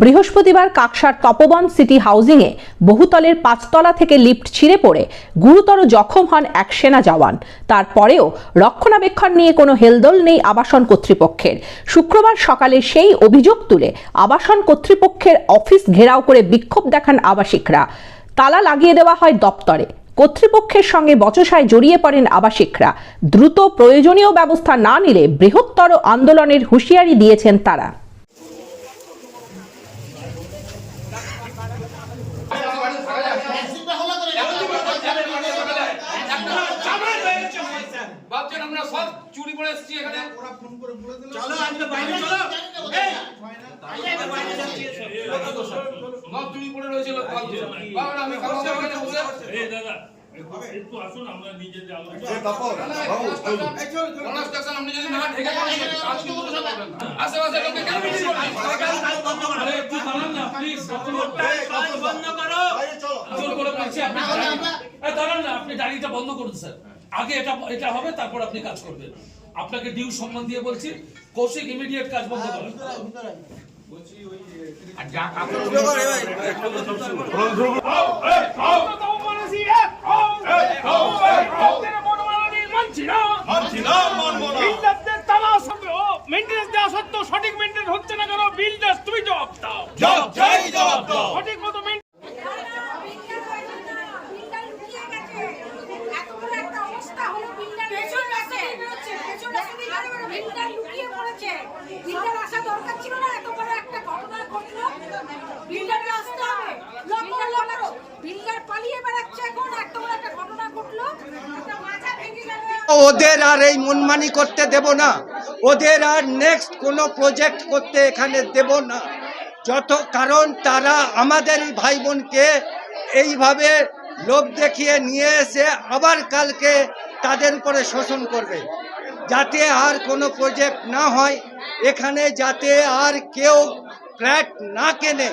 বৃহস্পতিবার কাকসার তপবন সিটি হাউজিংয়ে বহুতলের পাঁচতলা থেকে লিফট ছিঁড়ে পড়ে গুরুতর জখম হন এক সেনা জওয়ান। তারপরেও রক্ষণাবেক্ষণ নিয়ে কোনো হেলদোল নেই আবাসন কর্তৃপক্ষের। শুক্রবার সকালে সেই অভিযোগ তুলে আবাসন কর্তৃপক্ষের অফিস ঘেরাও করে বিক্ষোভ দেখান আবাসিকরা। তালা লাগিয়ে দেওয়া হয় দপ্তরে। কর্তৃপক্ষের সঙ্গে বচসায় জড়িয়ে পড়েন আবাসিকরা। দ্রুত প্রয়োজনীয় ব্যবস্থা না নিলে বৃহত্তর আন্দোলনের হুঁশিয়ারি দিয়েছেন তারা। আমরা সব চুরি করে এসেছি এখানে। চলো আজকে বাইরে চলো। এই। সব চুরি করে রয়েছিল ভাবছেন বাবা, আমি খাব এই দাদা একটু- একটু আসুন আমরা নিজেদের আলোচনা আপনি করো। করে। দাঁড়িয়ে- এই দাঁড়ান না আপনি দাঁড়িয়েটা বন্ধ করুন স্যার। আগে এটা এটা হবে তারপর আপনি কাজ করবেন। আপনাকে ডিউ সম্মান দিয়ে বলছি কৌশিক ইমিডিয়েট কাজ বন্ধ করুন। সঠিক মেনটেন্যান্স হচ্ছে না কেন? বিল্ডার তুমি জবাব দাও। সঠিক মতো মেন বিল্ডার লুকিয়ে গেছে এত বড় একটা অবস্থা হলো বিল্ডার পেছন রাস্তা দিয়ে বেরোচ্ছে পেছন রাস্তা দিয়ে বেরোবে বিল্ডার লুকিয়ে পড়েছে বিল্ডার আসা দরকার ছিল না এত বড় একটা ঘটনা ঘটলো বিল্ডারকে আসতে হবে লক করো লক করো বিল্ডার পালিয়ে বেড়াচ্ছে এখন। এত একটা ঘটনা ঘটলো। একটা মাথা ভেঙে গেল। ওদের আর এই মনমানি করতে দেব না। ওদের আর নেক্সট কোনো প্রজেক্ট করতে এখানে দেব না। যত কারণ তারা আমাদের এই ভাই বোনকে এইভাবে লোভ দেখিয়ে নিয়ে এসে আবার কালকে তাদের উপরে শোষণ করবে। যাতে আর কোনো প্রজেক্ট না হয়। এখানে যাতে আর কেউ ফ্ল্যাট না কেনে।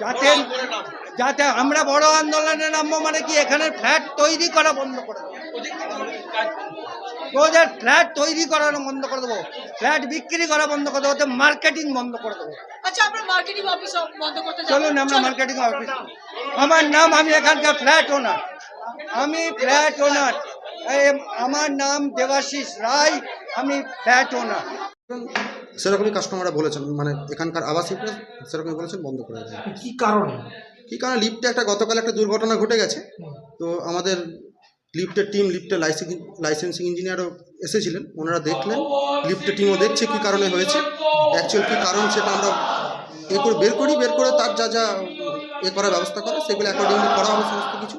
যাতে যাতে আমরা বড় আন্দোলনে নামবো মানে কি এখানে ফ্ল্যাট তৈরি করা বন্ধ করে দেবো। ওদের ফ্ল্যাট তৈরি করানো বন্ধ করে দেবো। ফ্ল্যাট বিক্রি করা বন্ধ করে দেবো। ওদের মার্কেটিং বন্ধ করে দেবো। আচ্ছা চলুন আমরা মার্কেটিং অফিস। আমার নাম আমি এখানকার ফ্ল্যাট ওনার। আমি ফ্ল্যাট ওনার। আমার নাম দেবাশিস রায়। আমি ফ্ল্যাট ওনার। সেরকমই কাস্টমাররা বলেছেন মানে এখানকার আবাসিকরা সেরকমই বলেছেন বন্ধ করে দেয় কি কারণে? কী কারণে? লিফটে একটা গতকাল একটা দুর্ঘটনা ঘটে গেছে। তো আমাদের লিফটের টিম লিফটের লাইসেন্সিং লাইসেন্সিং ইঞ্জিনিয়ারও এসেছিলেন ওনারা দেখলেন লিফটের টিমও দেখছে কী কারণে হয়েছে। অ্যাকচুয়াল কী কারণ সেটা আমরা এ করে বের করি বের করে তার যা যা এ করার ব্যবস্থা করে সেগুলো অ্যাকর্ডিংলি করা হবে সমস্ত কিছু।